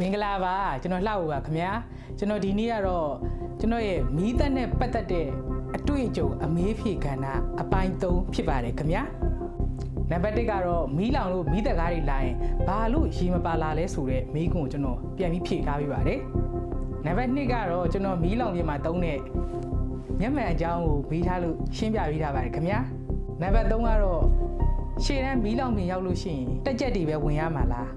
မင်္ဂလာပါကျွန်တော်လှဦးပါခင်ဗျာကျွန်တော်ဒီနေ့ကတော့ကျွန်တော်ရဲ့မီးသက်နဲ့ပတ်သက်တဲ့အတွေ့အကြုံအမေးဖြေကဏ္ဍအပိုင်း3ဖြစ်ပါတယ်ခင်ဗျာနံပါတ်1ကတော့မီးလောင်လို့မီးသက်ကားတွေလာရင်ဘာလို့ရေမပါလာလဲဆိုတဲ့မိကွန်းကိုကျွန်တော်ပြန်ပြီးဖြေထားပေးပါတယ်နံပါတ်2ကတော့ကျွန်တော်မီးလောင်ပြင်မှာတုံးတဲ့မျက်မှန်အကြောင်းကိုမေးထားလို့ရှင်းပြပေးထားပါတယ်ခင်ဗျာနံပါတ်3ကတော့ရှေ့တန်းမီးလောင်ပြင်ရောက်လို့ရှိရင်တက်ကြက်တွေပဲဝင်ရမှာလား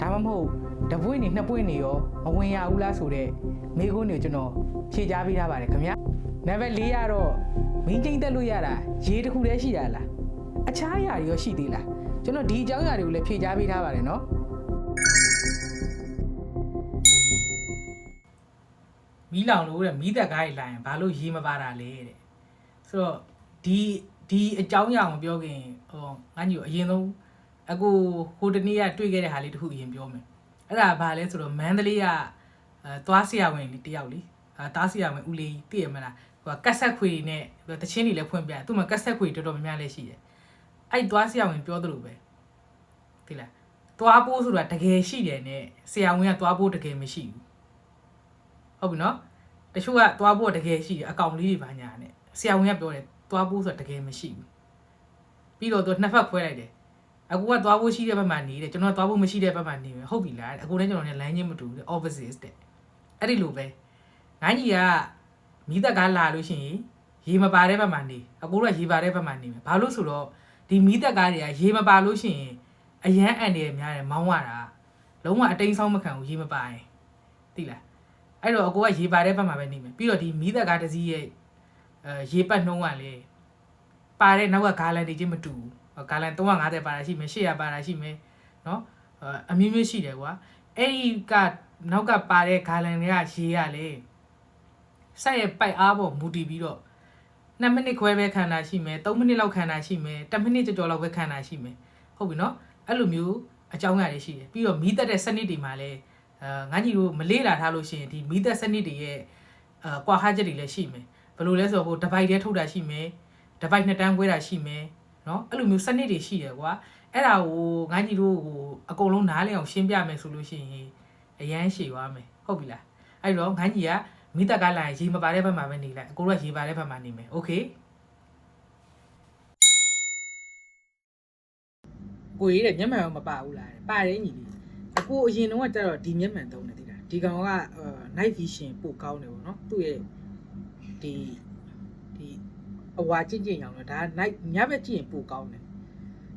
ဒါမှမဟုတ် တပွင့်နေနှစ်ပွင့်နေရောမဝင်ရဘူးလားဆိုတော့မိကုန်းတွေကိုကျွန်တော်ဖြေကြားပေးထားပါတယ်ခင်ဗျာနံပါတ်၄ကတော့မင်းချင်းတက်လို့ရတာရေတစ်ခုတည်းရှိရလားအခြားအရာတွေရောရှိသေးလားကျွန်တော်ဒီအကြောင်းအရာတွေကိုလည်းဖြေကြားပေးထားပါတယ်နော်မီးလောင်လို့တဲ့မီးသက်ကားကြီးလာရင်ဘာလို့ရေမပါတာလဲတဲ့ဆိုတော့ဒီဒီအကြောင်းအရာကိုပြောခင်ဟိုငါညီကိုအရင်ဆုံးအခုဟိုတနေ့ကတွေ့ခဲ့တဲ့ဟာလေးတခုအရင်ပြောမယ် အဲ့ဒါဘာလဲဆိုတော့မန္တလေးကအဲသွားဆရာဝန်လေးတယောက်လေအဲတားဆရာဝန်ဦးလေးသိရမလားဟိုကကက်ဆက်ခွေနဲ့တချင်းတွေလည်းဖွင့်ပြသူ့မှာကက်ဆက်ခွေတော်တော်များများလည်းရှိတယ်အဲ့သွားဆရာဝန်ပြောသလိုပဲသိလားသွားပိုးဆိုတာတကယ်ရှိတယ်နဲ့ဆရာဝန်ကသွားပိုးတကယ်မရှိဘူးဟုတ်ပြီနော်တချို့ကသွားပိုးကတကယ်ရှိတယ်အကောင်လေးတွေပါညာနဲ့ဆရာဝန်ကပြောတယ်သွားပိုးဆိုတာတကယ်မရှိဘူးပြီးတော့သူနှစ်ဖက်ခွဲလိုက်တယ် အကူကသွားဖို့ရှိတဲ့ဘက်မှာနေတယ်ကျွန်တော်ကသွားဖို့မရှိတဲ့ဘက်မှာနေမယ်ဟုတ်ပြီလားအကူနဲ့ကျွန်တော်နဲ့လမ်းချင်းမတူဘူး opposite တဲ့အဲ့ဒီလိုပဲငိုင်းကြီးကမိသက်ကားလာလို့ရှိရင်ရေမပါတဲ့ဘက်မှာနေအကူကရေပါတဲ့ဘက်မှာနေမယ်ဘာလို့ဆိုတော့ဒီမိသက်ကားတွေကရေမပါလို့ရှိရင်အရန်အန်တယ်များတယ်မောင်းရတာလုံးဝအတိမ်ဆောင်မခံဘူးရေမပါရင်သိလားအဲ့တော့အကူကရေပါတဲ့ဘက်မှာပဲနေမယ်ပြီးတော့ဒီမိသက်ကားတစ်စီးရဲ့အဲရေပတ်နှုံးကလေပါတဲ့နောက်ကဂါလန်တွေချင်းမတူဘူး ကာလန်350ပါတာရှိမယ်800ပါတာရှိမယ်เนาะအမျိုးမျိုးရှိတယ်ကွာအဲ့ဒီကနောက်ကပါတဲ့ဂါလန်တွေကရေရလေဆက်ရဲ့ပိုက်အားပေါ်မူတည်ပြီးတော့2မိနစ်ခွဲပဲခံတာရှိမယ်3မိနစ်လောက်ခံတာရှိမယ်10မိနစ်ကြော်ကြော်လောက်ပဲခံတာရှိမယ်ဟုတ်ပြီเนาะအဲ့လိုမျိုးအကြောင်းအရာတွေရှိတယ်ပြီးတော့မီးတက်တဲ့စနစ်တွေမှာလည်းအဲငါကြီးတို့မလေးလာထားလို့ရှိရင်ဒီမီးတက်စနစ်တွေရဲ့အဲကွာဟာချက်တွေလည်းရှိမယ်ဘယ်လိုလဲဆိုတော့ဟိုတပိုက်တည်းထုတ်တာရှိမယ်တပိုက်နှစ်တန်းခွဲတာရှိမယ် နော်အဲ့လိုမျိုးစနစ်တွေရှိတယ်ကွာအဲ့ဒါကိုငါညီတို့ဟိုအကုန်လုံးနားလည်အောင်ရှင်းပြမယ်ဆိုလို့ရှိရင်အရန်ရှည်သွားမယ်ဟုတ်ပြီလားအဲ့တော့ငါညီကမိတက်ကလာရင်ရေမပါတဲ့ဘက်မှာပဲနေလိုက်အကိုတို့ကရေပါတဲ့ဘက်မှာနေမယ်โอเคကိုကြီးတဲ့မျက်မှန်တော့မပါဘူးလားတဲ့ပါတယ်ညီလေးအကိုအရင်တော့ကကြတော့ဒီမျက်မှန်သုံးနေသေးတာဒီကောင်က night vision ပို့ကောင်းတယ်ပေါ့နော်သူ့ရဲ့ဒီဒီ အဝါကြင့်ကြင့်ရောင်တော့ဒါ night ညဘက်ကြည့်ရင်ပိုကောင်းတယ်ဒါ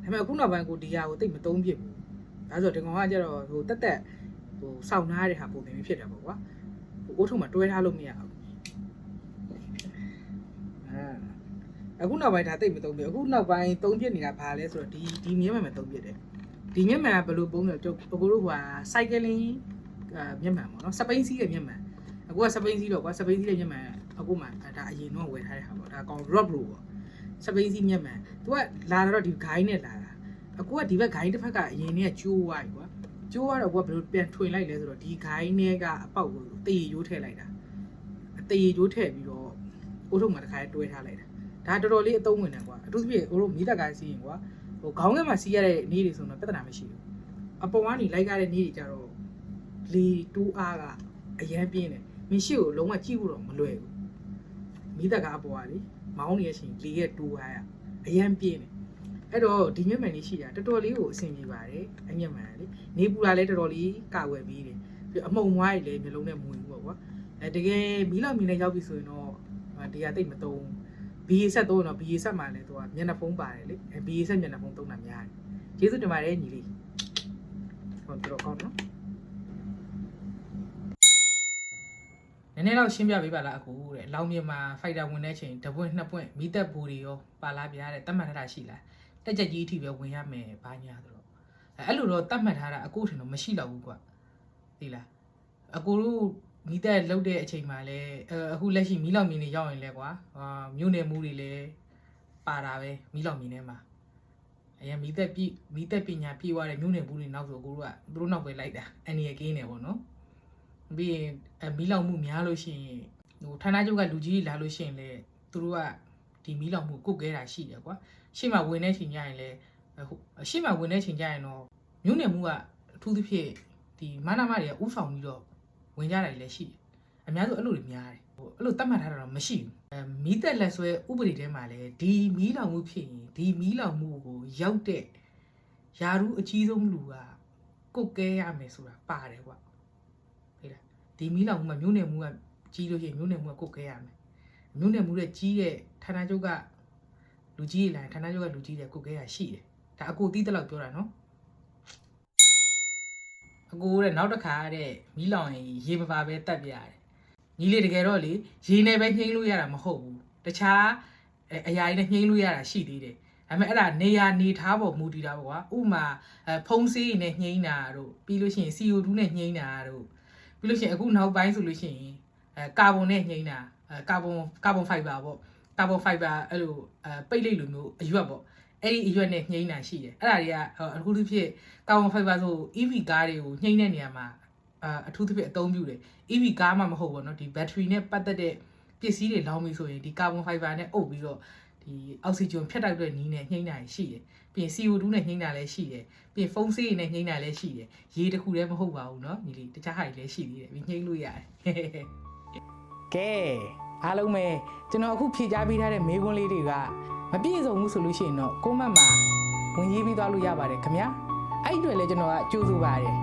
ပေမဲ့အခုနောက်ပိုင်းကိုဒီဟာကိုတိတ်မသုံးဖြစ်ဘူးဒါဆိုဒီကောင်ကကျတော့ဟိုတက်တက်ဟိုစောင့်နားတဲ့ဟာပုံစံမျိုးဖြစ်တယ်ပေါ့ကွာဟိုအိုးထုံမှာတွဲထားလို့မရဘူးအာအခုနောက်ပိုင်းဒါတိတ်မသုံးဖြစ်အခုနောက်ပိုင်းသုံးဖြစ်နေတာဘာလဲဆိုတော့ဒီဒီမျက်မှန်မှာသုံးဖြစ်တယ်ဒီမျက်မှန်ကဘယ်လိုပုံလဲတော့အကိုတို့က cycling အာမျက်မှန်ပေါ့နော်စပိန်စီးရဲ့မျက်မှန်အခုကစပိန်စီးတော့ကွာစပိန်စီးရဲ့မျက်မှန် အခုမှဒါအရင်တော့ဝယ်ထားတဲ့ဟာပေါ့ဒါကောင် rock bro ပေါ့စပိန်စီးမျက်မှန် तू ကလာတော့ဒီ guy နဲ့လာတာအခုကဒီဘက် guy တစ်ဖက်ကအရင်ကကျိုးသွားပြီကွာကျိုးကတော့ကွာဘယ်လိုပြန်ထွင်လိုက်လဲဆိုတော့ဒီ guy နဲ့ကအပေါက်ကိုတေးရိုးထည့်လိုက်တာအတေးရိုးထည့်ပြီးတော့အိုးထုံမှာတစ်ခါတွဲထားလိုက်တာဒါတော်တော်လေးအသုံးဝင်တယ်ကွာအထူးသဖြင့်အိုးတို့မိသက်ကားစီးရင်ကွာဟိုခေါင်းထဲမှာစီးရတဲ့နေ့တွေဆိုတော့ပြဿနာမရှိဘူးအပေါ်ကနေလိုက်ရတဲ့နေ့တွေကြတော့လေတူးအားကအရန်ပြင်းတယ်မင်းရှိကိုလုံးဝကြည့်ဖို့တော့မလွယ်ဘူး မိသက်ကားအပေါ်ကလေမောင်းနေရချင်းလေရဲ့တူးအားရအရန်ပြင်းတယ်အဲ့တော့ဒီမျက်မှန်လေးရှိတာတော်တော်လေးကိုအဆင်ပြေပါတယ်အမျက်မှန်လေနေပူလာလဲတော်တော်လေးကာဝယ်ပြီးတယ်ပြီးအမုံဝိုင်းလေမျိုးလုံးနဲ့မဝင်ဘူးပေါ့ကွာအဲတကယ်မီးလောက်မီးနဲ့ရောက်ပြီဆိုရင်တော့ဒီဟာတိတ်မသုံး BA ဆက်သုံးတော့ BA ဆက်မှာလည်းသူကမျက်နှာဖုံးပါတယ်လေအဲ BA ဆက်မျက်နှာဖုံးသုံးတာများတယ်ကျေးဇူးတင်ပါတယ်ညီလေးဟောတော်ကောင်းနော် နည်းနည်းတော့ရှင်းပြပေးပါလားအကူတဲ့လောင်မြေမှာဖိုက်တာဝင်တဲ့ချိန်တပွင့်နှစ်ပွင့်မိသက်ဘူတွေရောပါလာပြားတဲ့တတ်မှတ်ထားတာရှိလားတက်ကြက်ကြီးအထိပဲဝင်ရမယ်ဘာညာဆိုတော့အဲအဲ့လိုတော့တတ်မှတ်ထားတာအကူထင်တော့မရှိတော့ဘူးကွာသိလားအကူတို့မိသက်လှုပ်တဲ့အချိန်မှာလဲအဲအခုလက်ရှိမီးလောင်မြင်နေရောက်ရင်လဲကွာအာမြို့နယ်မှုတွေလဲပါတာပဲမီးလောင်မြင်ထဲမှာအရင်မိသက်ပြမိသက်ပညာပြေးသွားတဲ့မြို့နယ်မှုတွေနောက်ဆိုအကူတို့ကသူတို့နောက်ပဲလိုက်တာအန်ရီကင်းနေပေါ့နော် ပြီးရင်အမီးလောင်မှုများလို့ရှိရင်ဟိုဌာနချုပ်ကလူကြီးလာလို့ရှိရင်လေသူတို့ကဒီမီးလောင်မှုကုတ်ခဲတာရှိတယ်ကွာရှေ့မှာဝင်တဲ့ချိန်ကျရင်လေဟိုရှေ့မှာဝင်တဲ့ချိန်ကျရင်တော့မြို့နယ်မှုကအထူးသဖြင့်ဒီမနာမတွေကဥဆောင်ပြီးတော့ဝင်ကြတာတွေလည်းရှိတယ်အများစုအဲ့လိုတွေများတယ်ဟိုအဲ့လိုတတ်မှတ်ထားတာတော့မရှိဘူးအဲမီးတက်လက်ဆွဲဥပဒေထဲမှာလည်းဒီမီးလောင်မှုဖြစ်ရင်ဒီမီးလောင်မှုကိုရောက်တဲ့ယာရုအကြီးဆုံးလူကကုတ်ကဲရမယ်ဆိုတာပါတယ်ကွာဟုတ်လား ဒီမီးလောင်မှုမှာမြို့နယ်မှုကကြီးလို့ရှိရင်မြို့နယ်မှုကကုတ်ကဲရမယ်မြို့နယ်မှုရဲ့ကြီးတဲ့ဌာနချုပ်ကလူကြီးတွေလာရင်ဌာနချုပ်ကလူကြီးတွေကုတ်ကဲရရှိတယ်ဒါအကိုတီးတက်လောက်ပြောတာနော်အကိုတဲ့နောက်တစ်ခါတဲ့မီးလောင်ရင်ရေမပါပဲတက်ပြရတယ်ညီလေးတကယ်တော့လေရေနဲ့ပဲနှိမ့်လို့ရတာမဟုတ်ဘူးတခြားအဲအရာတွေနဲ့နှိမ့်လို့ရတာရှိသေးတယ်ဒါပေမဲ့အဲ့ဒါနေရာနေထားပေါ်မူတည်တာပေါ့ကွာဥပမာအဲဖုံးဆေးတွေနဲ့နှိမ့်တာတို့ပြီးလို့ရှိရင် CO2 နဲ့နှိမ့်တာတို့ ပြီးလို့ရှိရင်အခုနောက်ပိုင်းဆိုလို့ရှိရင်အဲကာဗွန်နဲ့ငိမ့်တာအဲကာဗွန်ကာဗွန်ဖိုင်ဘာပေါ့ကာဗွန်ဖိုင်ဘာအဲ့လိုအဲပိတ်လိပ်လိုမျိုးအရွက်ပေါ့အဲ့ဒီအရွက်နဲ့ငိမ့်တာရှိတယ်အဲ့ဒါတွေကအခုတစ်ဖြစ်ကာဗွန်ဖိုင်ဘာဆို EV ကားတွေကိုငိမ့်တဲ့နေရာမှာအထူးသဖြင့်အသုံးပြုတယ် EV ကားမှမဟုတ်ဘောနော်ဒီဘက်ထရီနဲ့ပတ်သက်တဲ့ပစ္စည်းတွေလောင်းပြီဆိုရင်ဒီကာဗွန်ဖိုင်ဘာနဲ့အုပ်ပြီးတော့ဒီအောက်ဆီဂျင်ဖြတ်တောက်တဲ့နီးနဲ့ညှိနှိုင်းရှိတယ် ပြီးရင် CO2 နဲ့နှိမ့်တာလည်းရှိတယ်ပြီးရင်ဖုန်းဆေးတွေနဲ့နှိမ့်တာလည်းရှိတယ်ရေတစ်ခုတည်းမဟုတ်ပါဘူးเนาะညီလေးတခြားဟာတွေလည်းရှိသေးတယ်ပြီးနှိမ့်လို့ရတယ်ကဲအားလုံးပဲကျွန်တော်အခုဖြည့်ချပေးထားတဲ့မေးခွန်းလေးတွေကမပြည့်စုံဘူးဆိုလို့ရှိရင်တော့ကိုမတ်မှာဝင်ရေးပြီးသွားလို့ရပါတယ်ခင်ဗျာ အဲ့ဒီအတွက်လည်းကျွန်တော်ကကြိုးစားပါတယ်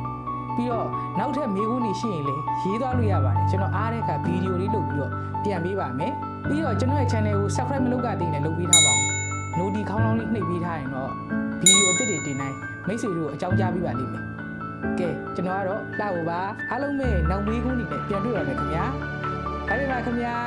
ပြီးတော့နောက်ထပ်မေးခွန်းတွေရှိရင်လည်းရေးသွားလို့ရပါတယ်ကျွန်တော်အားတဲ့အခါဗီဒီယိုလေးလုပ်ပြီးတော့ပြန်ပေးပါမယ်ပြီးတော့ကျွန်တော်ရဲ့ channel ကို subscribe မလုပ်ကတည်းကလည်းလုပ်ပေးထားပါအော င် noti ခေါင်းလောင်းလေးနှိပ်ပေးထားရင်တော့ဗီဒီယိုအသစ်တွေတင်တိုင်းမိတ်ဆွေတို့အကြောင်းကြားပေးပါလိမ့်မယ်ကဲကျွန်တော်ကတော့လှဖို့ပါအားလုံးပဲနောက်မေးခွန်းတွေနဲ့ပြန်တွေ့ပါမယ်ခင်ဗျာဘိုင်ဘိုင်ပါခင်ဗျာ